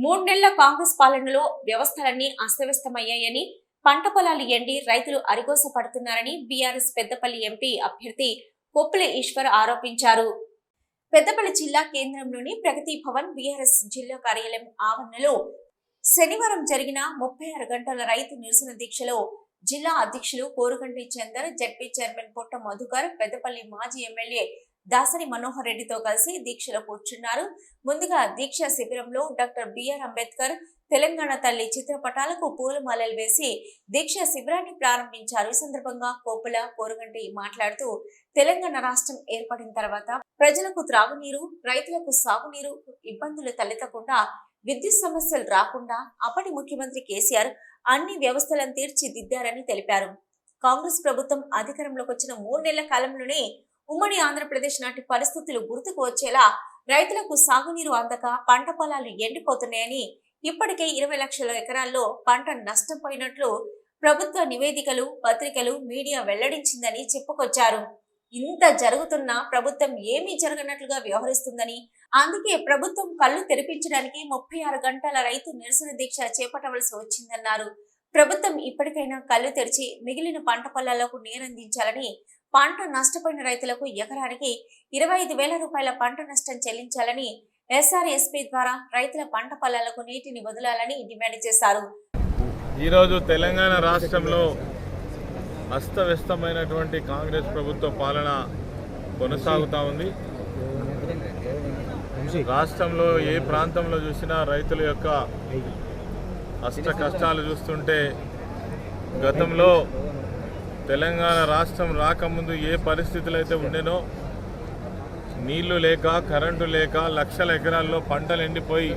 మూడు నెలల కాంగ్రెస్ పాలనలో వ్యవస్థలన్నీ అస్తవ్యస్తమయ్యాయని పంట పొలాలు ఎండి రైతులు అరిగోస పడుతున్నారని బీఆర్ఎస్ పెద్దపల్లి ఎంపీ అభ్యర్థి కొప్పుల ఈశ్వర్ ఆరోపించారు. పెద్దపల్లి జిల్లా కేంద్రంలోని ప్రగతి భవన్ బీఆర్ఎస్ జిల్లా కార్యాలయం ఆవరణలో శనివారం జరిగిన ముప్పై ఆరు గంటల రైతు నిరసన దీక్షలో జిల్లా అధ్యక్షులు కోరుగంటి చందర్ జడ్పీ చైర్మన్ పుట్ట మధుకర్ పెద్దపల్లి మాజీ ఎమ్మెల్యే దాసరి మనోహర్ రెడ్డితో కలిసి దీక్షలో కూర్చున్నారు. ముందుగా దీక్ష శిబిరంలో డాక్టర్ బిఆర్ అంబేద్కర్ తెలంగాణ తల్లి చిత్రపటాలకు పూలమాలలు వేసి దీక్ష శిబిరాన్ని ప్రారంభించారు. ఈ సందర్భంగా కోపుల కోరుగంటి మాట్లాడుతూ తెలంగాణ రాష్ట్రం ఏర్పడిన తర్వాత ప్రజలకు త్రాగునీరు రైతులకు సాగునీరు ఇబ్బందులు తలెత్తకుండా విద్యుత్ సమస్యలు రాకుండా అప్పటి ముఖ్యమంత్రి కేసీఆర్ అన్ని వ్యవస్థలను తీర్చిదిద్దారని తెలిపారు. కాంగ్రెస్ ప్రభుత్వం అధికారంలోకి వచ్చిన మూడు నెలల కాలంలోనే ఉమ్మడి ఆంధ్రప్రదేశ్ నాటి పరిస్థితులు గుర్తుకు వచ్చేలా రైతులకు సాగునీరు అందక పంట పొలాలు ఎండిపోతున్నాయని ఇప్పటికే ఇరవై లక్షల ఎకరాల్లో పంట నష్టపోయినట్లు ప్రభుత్వ నివేదికలు పత్రికలు మీడియా వెల్లడించిందని చెప్పుకొచ్చారు. ఇంత జరుగుతున్నా ప్రభుత్వం ఏమీ జరగనట్లుగా వ్యవహరిస్తుందని అందుకే ప్రభుత్వం కళ్ళు తెరిపించడానికి ముప్పై ఆరు గంటల రైతు నిరసన దీక్ష చేపట్టవలసి వచ్చిందన్నారు. ప్రభుత్వం ఇప్పటికైనా కళ్ళు తెరిచి మిగిలిన పంట పొలాలకు నీరందించాలని పంట నష్టపోయిన రైతులకు ఎకరానికి ఇరవై ఐదు వేల రూపాయల పంట నష్టం చెల్లించాలని ఎస్ఆర్ఎస్పీ ద్వారా రైతుల పంట పొలాలకు నీటిని వదలాలని డిమాండ్ చేశారు. ఈరోజు తెలంగాణ రాష్ట్రంలో అస్తవ్యస్తమైనటువంటి కాంగ్రెస్ ప్రభుత్వ పాలన కొనసాగుతూ ఉంది. రాష్ట్రంలో ఏ ప్రాంతంలో చూసినా రైతుల యొక్క అష్ట కష్టాలు చూస్తుంటే గతంలో తెలంగాణ రాష్ట్రం రాకముందు ఏ పరిస్థితులు అయితే ఉండేనో నీళ్ళు లేక కరెంటు లేక లక్షల ఎకరాల్లో పంటలు ఎండిపోయి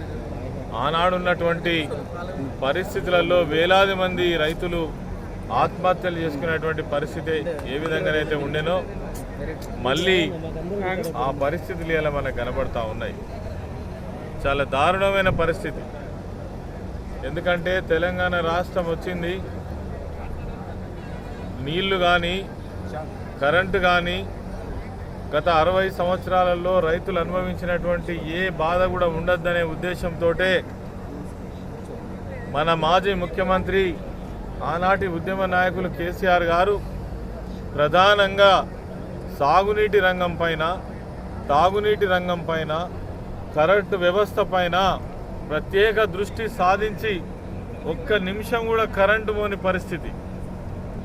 ఆనాడున్నటువంటి పరిస్థితులలో వేలాది మంది రైతులు ఆత్మహత్యలు చేసుకునేటువంటి పరిస్థితి ఏ విధంగానైతే ఉండేనో మళ్ళీ ఆ పరిస్థితులు ఇలా మనకు కనబడతా ఉన్నాయి. చాలా దారుణమైన పరిస్థితి. ఎందుకంటే తెలంగాణ రాష్ట్రం వచ్చింది నీళ్ళు కానీ కరెంటు కానీ గత అరవై సంవత్సరాలలో రైతులు అనుభవించినటువంటి ఏ బాధ కూడా ఉండొద్దనే ఉద్దేశంతో మన మాజీ ముఖ్యమంత్రి ఆనాటి ఉద్యమ నాయకులు కేసీఆర్ గారు ప్రధానంగా సాగునీటి రంగం పైన తాగునీటి రంగం పైన కరెంటు వ్యవస్థ పైన ప్రత్యేక దృష్టి సాధించి ఒక్క నిమిషం కూడా కరెంటు పోని పరిస్థితి.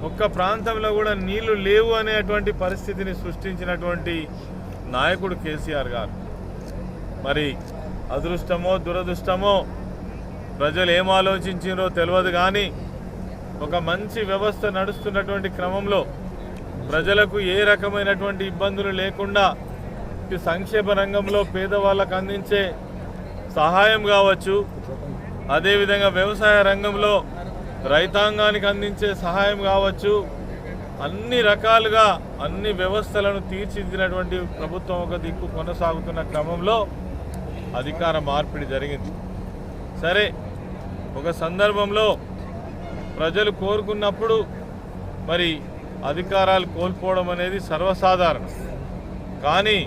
ఒక్క ప్రాంతంలో కూడా నీళ్ళు లేవు అనేటువంటి పరిస్థితిని సృష్టించినటువంటి నాయకుడు కేసీఆర్ గారు. మరి అదృష్టమో దురదృష్టమో ప్రజలు ఏం ఆలోచించారో తెలియదు కానీ ఒక మంచి వ్యవస్థ నడుస్తున్నటువంటి క్రమంలో ప్రజలకు ఏ రకమైనటువంటి ఇబ్బందులు లేకుండా సంక్షేమ రంగంలో పేదవాళ్ళకు అందించే సహాయం కావచ్చు. అదేవిధంగా వ్యవసాయ రంగంలో రైతాంగానికి అందించే సహాయం కావచ్చు. అన్ని రకాలుగా అన్ని వ్యవస్థలను తీర్చిదిద్దినటువంటి ప్రభుత్వం ఒక దిక్కు కొనసాగుతున్న క్రమంలో అధికార మార్పిడి జరిగింది. సరే ఒక సందర్భంలో ప్రజలు కోరుకున్నప్పుడు మరి అధికారాలు కోల్పోవడం అనేది సర్వసాధారణం. కానీ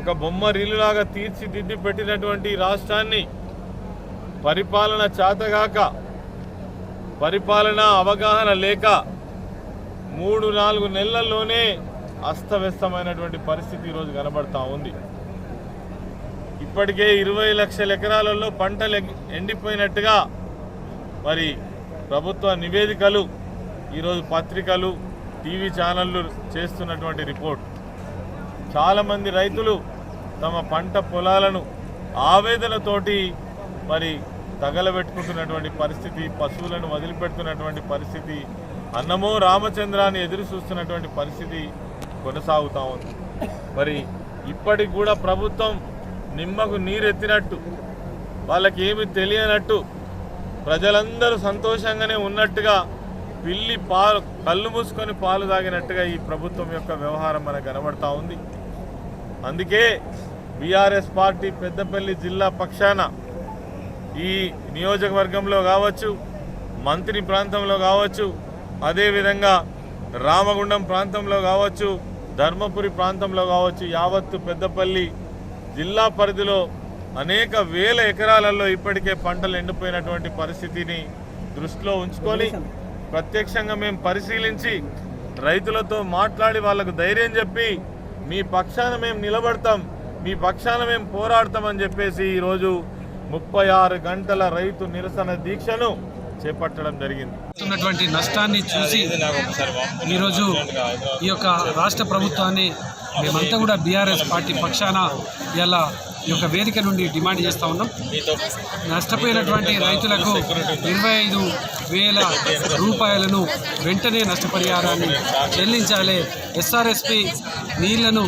ఒక బొమ్మ రీలులాగా తీర్చిదిద్ది పెట్టినటువంటి రాష్ట్రాన్ని పరిపాలన చేతగాక పరిపాలన అవగాహన లేక మూడు నాలుగు నెలల్లోనే అస్తవ్యస్తమైనటువంటి పరిస్థితి ఈరోజు కనబడతా ఉంది. ఇప్పటికే ఇరవై లక్షల ఎకరాలలో పంటలు ఎండిపోయినట్టుగా మరి ప్రభుత్వ నివేదికలు ఈరోజు పత్రికలు టీవీ ఛానళ్ళు చేస్తున్నటువంటి రిపోర్ట్. చాలామంది రైతులు తమ పంట పొలాలను ఆవేదనతోటి మరి తగలబెట్టుకుంటున్నటువంటి పరిస్థితి పశువులను వదిలిపెడుతున్నటువంటి పరిస్థితి అన్నమో రామచంద్రాన్ని ఎదురు చూస్తున్నటువంటి పరిస్థితి కొనసాగుతూ ఉంది. మరి ఇప్పటికి కూడా ప్రభుత్వం నిమ్మకు నీరెత్తినట్టు వాళ్ళకి ఏమి తెలియనట్టు ప్రజలందరూ సంతోషంగానే ఉన్నట్టుగా పిల్లి పాలు కళ్ళు మూసుకొని పాలు తాగినట్టుగా ఈ ప్రభుత్వం యొక్క వ్యవహారం మనకు కనబడతా ఉంది. అందుకే బీఆర్ఎస్ పార్టీ పెద్దపల్లి జిల్లా పక్షాన ఈ నియోజకవర్గంలో కావచ్చు మంత్రి ప్రాంతంలో కావచ్చు అదేవిధంగా రామగుండం ప్రాంతంలో కావచ్చు ధర్మపురి ప్రాంతంలో కావచ్చు యావత్తు పెద్దపల్లి జిల్లా పరిధిలో అనేక వేల ఎకరాలలో ఇప్పటికే పంటలు ఎండిపోయినటువంటి పరిస్థితిని దృష్టిలో ఉంచుకొని ప్రత్యక్షంగా మేము పరిశీలించి రైతులతో మాట్లాడి వాళ్ళకు ధైర్యం చెప్పి మీ పక్షాన మేము నిలబడతాం మీ పక్షాన మేము పోరాడతామని చెప్పేసి ఈరోజు ముప్పై ఆరు గంటల రైతు నిరసన దీక్షను చేపట్టడం జరిగింది. ఉన్నటువంటి నష్టాన్ని చూసి ఈరోజు ఈ యొక్క రాష్ట్ర ప్రభుత్వాన్ని మేమంతా కూడా బీఆర్ఎస్ పార్టీ పక్షాన ఇలా ఈ యొక్క వేదిక నుండి డిమాండ్ చేస్తూ ఉన్నాం. నష్టపోయినటువంటి రైతులకు ఇరవై ఐదు వేల రూపాయలను వెంటనే నష్టపరిహారాన్ని చెల్లించాలి. ఎస్ఆర్ఎస్పి నీళ్ళను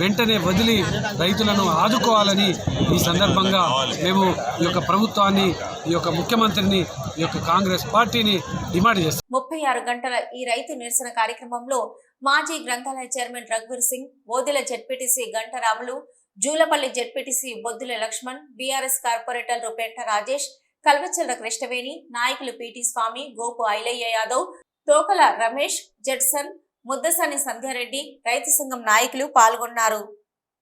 వెంటనే వదిలి రైతులను ఆదుకోవాలని ఈ సందర్భంగా మేము ఈ యొక్క ప్రభుత్వాన్ని ఈ యొక్క ముఖ్యమంత్రిని ఈ యొక్క కాంగ్రెస్ పార్టీని డిమాండ్ చేస్తాం. ముప్పై ఆరు గంటల ఈ రైతు నిరసన కార్యక్రమంలో మాజీ గ్రంథాలయ chairman రఘువీర్ Singh Odela ZPTC Gantaramulu Julapalli ZPTC Boddula Lakshman BRS కార్పొరేటర్లు పెంట రాజేష్ కల్వచల్ల కృష్ణవేణి నాయకులు P T Swamy Gopu Ailaiah Yadav Tokala Ramesh Judson Muddasani Sandhyareddy రైతు సంఘం నాయకులు పాల్గొన్నారు.